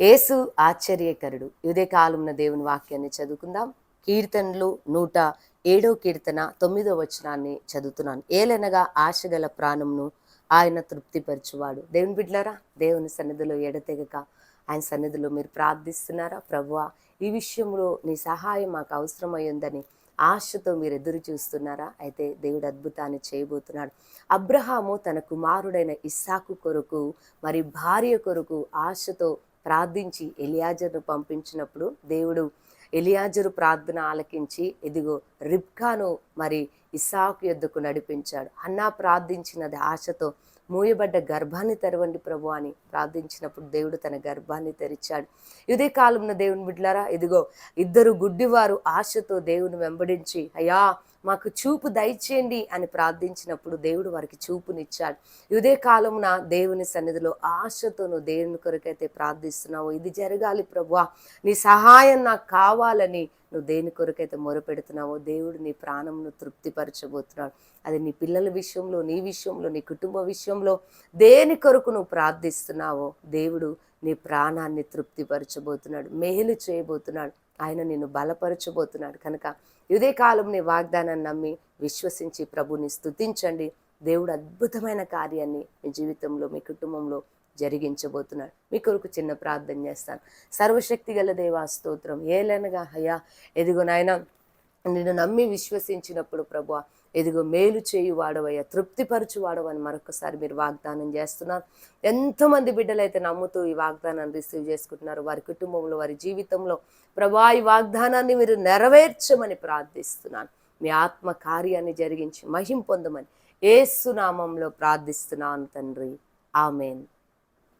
యేసు ఆశ్చర్యకరుడు. ఇదే కాలంలో దేవుని వాక్యాన్ని చదువుకుందాం. కీర్తనలు నూట ఏడో కీర్తన తొమ్మిదో వచనాన్ని చదువుతున్నాను. ఏలనగా ఆశగల ప్రాణంను ఆయన తృప్తిపరచువాడు. దేవుని బిడ్డలారా దేవుని సన్నిధిలో ఎడతెగక ఆయన సన్నిధిలో మీరు ప్రార్థిస్తున్నారా? ప్రభువా ఈ విషయంలో నీ సహాయం మాకు అవసరమై ఉందని ఆశతో మీరు ఎదురు చూస్తున్నారా? అయితే దేవుడు అద్భుతాన్ని చేయబోతున్నాడు. అబ్రహాము తన కుమారుడైన ఇస్సాకు కొరకు మరి భార్య కొరకు ఆశతో ప్రార్థించి ఎలియాజర్ను పంపించినప్పుడు దేవుడు ఎలియాజరు ప్రార్థన ఆలకించి ఇదిగో రిబ్కాను మరి ఇసాకు ఎద్దుకు నడిపించాడు. అన్నా ప్రార్థించినది ఆశతో మూయబడ్డ గర్భాన్ని తెరవండి ప్రభు అని ప్రార్థించినప్పుడు దేవుడు తన గర్భాన్ని తెరిచాడు. ఇదే కాలంలో దేవుని బిడ్లారా ఇదిగో ఇద్దరు గుడ్డివారు ఆశతో దేవుని వెంబడించి అయ్యా మాకు చూపు దయచేయండి అని ప్రార్థించినప్పుడు దేవుడు వారికి చూపునిచ్చాడు. ఇదే కాలమున దేవుని సన్నిధిలో ఆశతో నువ్వు దేవుని కొరకైతే ప్రార్థిస్తున్నావు. ఇది జరగాలి ప్రభువా. నీ సహాయం నాకు కావాలని నువ్వు దేని కొరకైతే మొరపెడుతున్నావో దేవుడు నీ ప్రాణంను తృప్తిపరచబోతున్నాడు. అది నీ పిల్లల విషయంలో నీ విషయంలో నీ కుటుంబ విషయంలో దేని కొరకు నువ్వు ప్రార్థిస్తున్నావో దేవుడు నీ ప్రాణాన్ని తృప్తిపరచబోతున్నాడు మేలు చేయబోతున్నాడు ఆయన నిన్ను బలపరచబోతున్నాడు. కనుక ఇదే కాలం నీ వాగ్దానాన్ని నమ్మి విశ్వసించి ప్రభుని స్థుతించండి దేవుడు అద్భుతమైన కార్యాన్ని మీ జీవితంలో మీ కుటుంబంలో జరిగించబోతున్నాడు. మీ కొరకు చిన్న ప్రార్థన చేస్తాను. సర్వశక్తి గల దేవా స్తోత్రం. ఏలనగా అయ్యా ఎదిగో నేను నిన్ను నమ్మి విశ్వసించినప్పుడు ప్రభు ఎదిగో మేలు చేయు వాడవయ్యా తృప్తిపరచు వాడవని మరొకసారి మీరు వాగ్దానం చేస్తున్నారు. ఎంతోమంది బిడ్డలైతే నమ్ముతూ ఈ వాగ్దానాన్ని రిసీవ్ చేసుకుంటున్నారు వారి కుటుంబంలో వారి జీవితంలో ప్రభా ఈ వాగ్దానాన్ని మీరు నెరవేర్చమని ప్రార్థిస్తున్నాను. మీ ఆత్మ కార్యాన్ని జరిగించి మహిం పొందమని ఏసునామంలో ప్రార్థిస్తున్నాను తండ్రి. ఆమెన్.